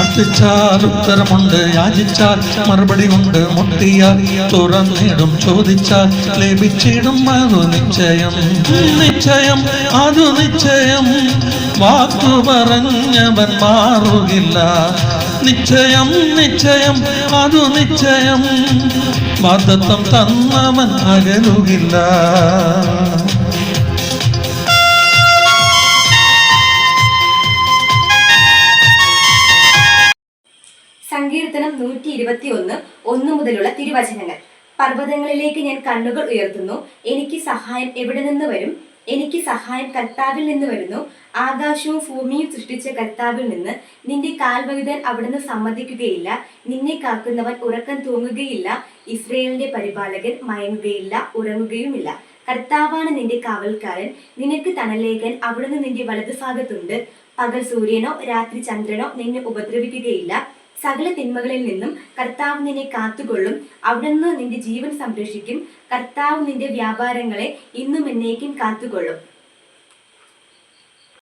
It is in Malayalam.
പ്രാർത്ഥിച്ചാൽ ഉത്തരമുണ്ട് യാചിച്ചാൽ മറുപടി ഉണ്ട്. മുട്ടിയാൽ തുറന്നിടും ചോദിച്ചാൽ ലഭിച്ചിടും. അതു നിശ്ചയം നിശ്ചയം അതു നിശ്ചയം. വാക്കു പറഞ്ഞവൻ മാറുകില്ല. നിശ്ചയം നിശ്ചയം അതു നിശ്ചയം. വാദത്വം തന്നവൻ അകലുകില്ല. സങ്കീർത്തനം നൂറ്റി ഇരുപത്തി ഒന്ന് ഒന്ന് മുതലുള്ള തിരുവചനങ്ങൾ. പർവതങ്ങളിലേക്ക് ഞാൻ കണ്ണുകൾ ഉയർത്തുന്നു. എനിക്ക് സഹായം എവിടെ നിന്ന് വരും? എനിക്ക് സഹായം കർത്താവിൽ നിന്ന് വരുന്നു. ആകാശവും ഭൂമിയും സൃഷ്ടിച്ച കർത്താവിൽ നിന്ന് നിന്റെ കാൽ വഴുതാൻ അവിടുന്ന് സമ്മതിക്കുകയില്ല. നിന്നെ കാക്കുന്നവൻ ഉറക്കം തൂങ്ങുകയില്ല. ഇസ്രയേലിന്റെ പരിപാലകൻ മയങ്ങുകയില്ല ഉറങ്ങുകയുമില്ല. കർത്താവാണ് നിന്റെ കാവൽക്കാരൻ. നിനക്ക് തണലേകൻ അവിടുന്ന് നിന്റെ വലതുഭാഗത്തുണ്ട്. പകൽ സൂര്യനോ രാത്രി ചന്ദ്രനോ നിന്നെ ഉപദ്രവിക്കുകയില്ല. സകല തിന്മകളിൽ നിന്നും കർത്താവ് നിന്നെ കാത്തുകൊള്ളും. അവിടുന്ന് നിന്റെ ജീവൻ സംരക്ഷിക്കും. കർത്താവ് നിന്റെ വ്യാപാരങ്ങളെ ഇന്നും എന്നേക്കും കാത്തുകൊള്ളും.